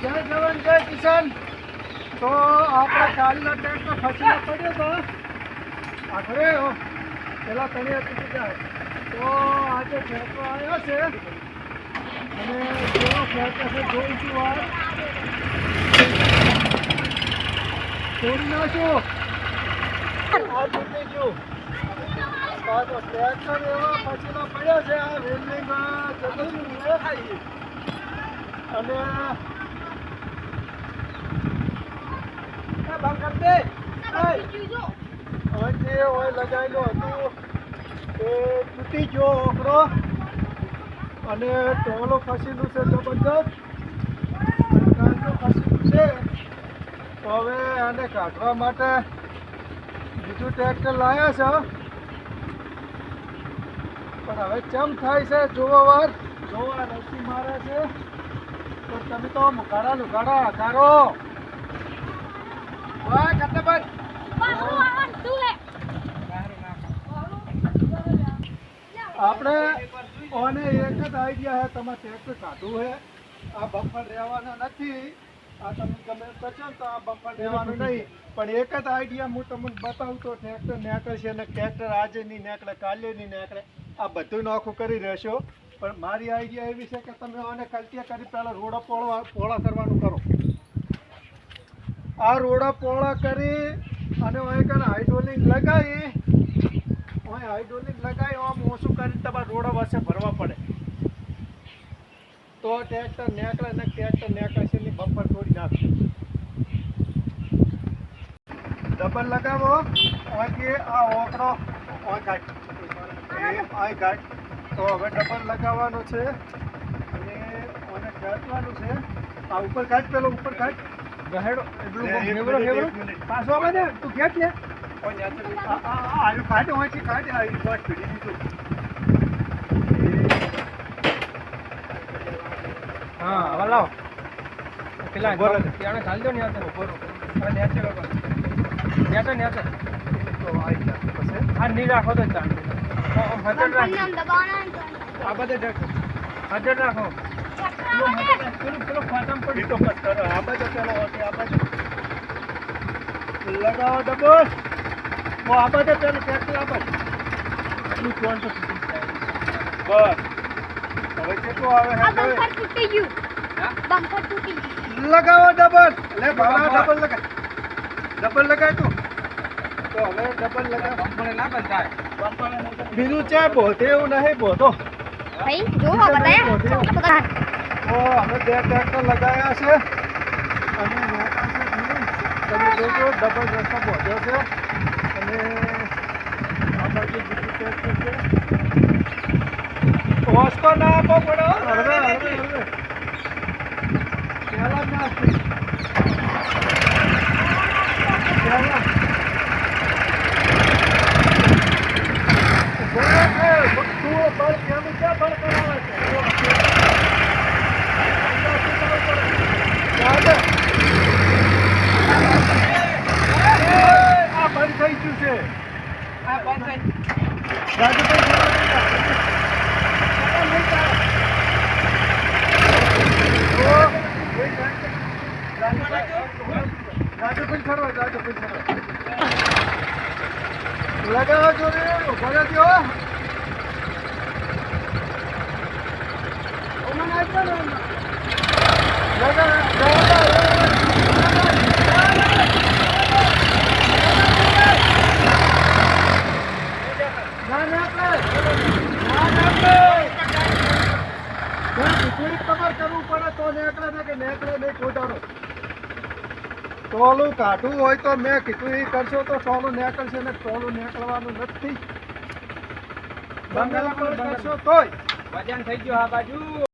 જય જવાન, જય કિસાન. તો આપણે કાલનો ટ્રેક્ટર ફસીને પડ્યો તો. આખરે પેલા તળિયા તૂટી જાય. તો આજે ફેંકો આવ્યો છે. અને કેવો ટ્રેક્ટર છે જોઈશું વાર તોડી નાખો આ તૂટી ગયું તો ટ્રેક્ટર ફસીને પડ્યો છે. આ મેળ ખાઈ અને બંધ કરી દે હવે જે હોય લગાવેલું હતો એ તૂટી ગયો ઓકરો. અને ટોલો ફસીનું છે જબરજસ્ત. કાંટો ફસીનું છે. તો હવે આને કાઢવા માટે બીજું ટ્રેક્ટર લાવ્યા છે. પણ હવે ચમ થાય છે જોવા વાર. જોવા રસી મારે છે. તો તમે તો મુકાડા લુકાડા કારો વાહ કતબન આપણે ઓને એક જ આઈડિયા હે તમારે ટ્રેક્ટર કાઢવું હે. આ બફર રહેવાના નથી. આ તમે ગમે એમ તો આ બફર રહેવાનું નહીં. પણ એક જ આઈડિયા હું તમને બતાવું તો ટ્રેક્ટર નેકળે છે અને ટ્રેક્ટર આજે નહીં નેકળે કાલે નહીં નેકળે. આ બધું નોખું કરી રહેશો. પણ મારી આઈડિયા એવી છે કે તમે આને કલ્ટિયા કરી પહેલાં રોડો પોળવા પોળા કરવાનું કરો. આ રોડા પોળા કરી અને અહીં કને હાઇડ્રોલિક લગાવી. અહીં હાઇડ્રોલિક લગાવી, આમ ઓછું કરી તમારે રોડા પાસે ભરવા પડે. તો ટ્રેક્ટર નેકળે ને ટ્રેક્ટર નેકળે છે બમ્પર તોડી નાખે. ડબલ લગાવો. અહીંથી આ ઓકડો, આ કાઢ આ અહીં તો હવે ડબલ લગાવવાનો છે. અને આને ખેંચવાનું છે. આ ઉપર ઘાટ પેલો ઉપર કાઢ ગહેડો એટલું. પાછો આવે ને તું ખેંચ ને આ આ આ આયુ કાઢ હોય છે આ આયુ બસ પીડી દીધું હા હવે લાવો પેલા ઊભો ત્યાં ઘાલ દો ને હવે નેચે નેચે નેચે તો આઈ ગયા પછી આ ની રાખો તો ચાલ આ બધે રાખો હજર રાખો લગાવો ડબલ લે ભાડા ડબલ લગાય ડબલ લગાય તું તો હવે ડબલ લગાવ બમ્પર ના બંધાય બીજું ચા બોતે એવું નહીં બોતો ભાઈ જો બતાયા તો અમે બે ટ્રેક્ટર લગાવ્યા છે અને. તમે જોજો ડબલ રસ્તો પહોંચ્યો છે અને આ બાજુ બીજું ટ્રેક્ટર છે ના આપો પડો હો. લગાવો જોડે ઉભા રહેજો ઓમાં આવી રાજુભાઈ ખરો રાજુભાઈ ખરો લગાવો જોડે નહીં રહેજો ટોલું કાઢવું હોય તો મેં કીધું એ કરશો તો ટોલું નીકળશે ને ટોલું નીકળવાનું નથી. બંને કરશો તોય. વજન થઈ ગયું આ બાજુ.